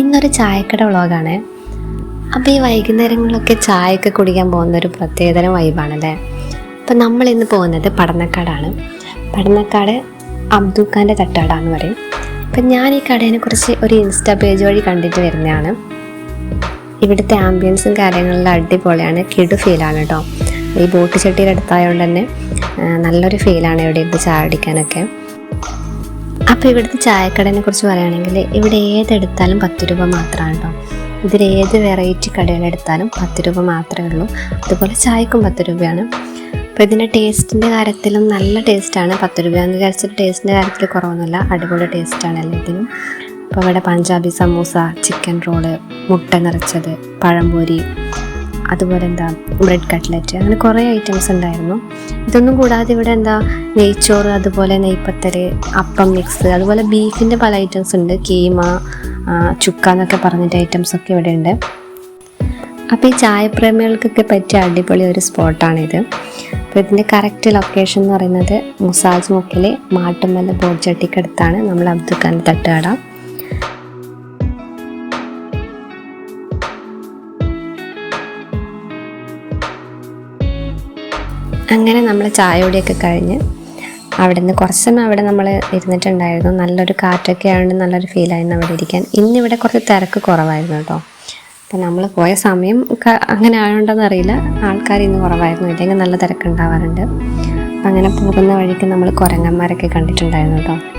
ഇന്നൊരു ചായക്കട വ്ളോഗാണ്. അപ്പോൾ ഈ വൈകുന്നേരങ്ങളിലൊക്കെ ചായയൊക്കെ കുടിക്കാൻ പോകുന്ന ഒരു പ്രത്യേകതരം വൈബാണല്ലേ? അപ്പം നമ്മൾ ഇന്ന് പോകുന്നത് പടന്നക്കാടാണ്. പടന്നക്കാട് അബ്ദുഖാന്റെ തട്ടാടാന്ന് പറയും. അപ്പം ഞാൻ ഈ കടേനെ കുറിച്ച് ഒരു ഇൻസ്റ്റാ പേജ് വഴി കണ്ടിട്ട് വരുന്നതാണ്. ഇവിടുത്തെ ആംബിയൻസും കാര്യങ്ങളിലും അടിപൊളിയാണ്. കിടു ഫീലാണ് കേട്ടോ ഈ ബോട്ട് ചട്ടിയുടെ അടുത്തായതുകൊണ്ട് തന്നെ നല്ലൊരു ഫീലാണ് ഇവിടെ ഇരുന്ന് ചായ അടിക്കാനൊക്കെ അപ്പോൾ ഇവിടുത്തെ ചായക്കടനെ കുറിച്ച് പറയുകയാണെങ്കിൽ ഇവിടെ ഏതെടുത്താലും പത്ത് രൂപ മാത്രമാണ് കേട്ടോ. ഇതിൽ ഏത് വെറൈറ്റി കടകളെടുത്താലും പത്ത് രൂപ മാത്രമേ ഉള്ളൂ. അതുപോലെ ചായക്കും പത്ത് രൂപയാണ്. അപ്പോൾ ഇതിന്റെ ടേസ്റ്റിന്റെ കാര്യത്തിലും നല്ല ടേസ്റ്റാണ് പത്ത് രൂപ എന്ന് വിചാരിച്ചിട്ട് ടേസ്റ്റിന്റെ കാര്യത്തിൽ കുറവൊന്നുമില്ല. അടിപൊളി ടേസ്റ്റാണ് എല്ലാത്തിനും. അപ്പോൾ ഇവിടെ പഞ്ചാബി സമൂസ ചിക്കൻ റോൾ മുട്ട നിറച്ചത് പഴംപൊരി അതുപോലെ എന്താ ബ്രെഡ് കട്ട്ലറ്റ് അങ്ങനെ കുറേ ഐറ്റംസ് ഉണ്ടായിരുന്നു. ഇതൊന്നും കൂടാതെ ഇവിടെ എന്താ നെയ്ച്ചോറ് അതുപോലെ നെയ്പ്പത്തൽ അപ്പം മിക്സ് അതുപോലെ ബീഫിന്റെ പല ഐറ്റംസ് ഉണ്ട്. കീമ ചുക്ക എന്നൊക്കെ പറഞ്ഞിട്ട് ഐറ്റംസ് ഒക്കെ ഇവിടെ ഉണ്ട്. അപ്പോൾ ഈ ചായപ്രേമികൾക്കൊക്കെ പറ്റിയ അടിപൊളി ഒരു സ്പോട്ടാണിത്. അപ്പോൾ ഇതിന്റെ കറക്റ്റ് ലൊക്കേഷൻ എന്ന് പറയുന്നത് മുസാജ് മുക്കിലെ മാട്ടുമല ബോർജട്ടിക്കടുത്താണ്. നമ്മൾ അബ്ദുൽ ഖാൻ തട്ടുകട. അങ്ങനെ നമ്മൾ ചായയോടെയൊക്കെ കഴിഞ്ഞ് അവിടെ നിന്ന് കുറച്ച് സമയം അവിടെ നമ്മൾ ഇരുന്നിട്ടുണ്ടായിരുന്നു. നല്ലൊരു കാറ്റൊക്കെ ആയതുകൊണ്ട് നല്ലൊരു ഫീലായിരുന്നു അവിടെ ഇരിക്കാൻ. ഇന്നിവിടെ കുറച്ച് തിരക്ക് കുറവായിരുന്നു കേട്ടോ. അപ്പം നമ്മൾ പോയ സമയം അങ്ങനെ ആയതുകൊണ്ടെന്ന് അറിയില്ല. ആൾക്കാർ ഇന്ന് കുറവായിരുന്നു. ഇല്ലെങ്കിൽ നല്ല തിരക്കുണ്ടാവാറുണ്ട്. അപ്പം അങ്ങനെ പോകുന്ന വഴിക്ക് നമ്മൾ കുരങ്ങന്മാരൊക്കെ കണ്ടിട്ടുണ്ടായിരുന്നു കേട്ടോ.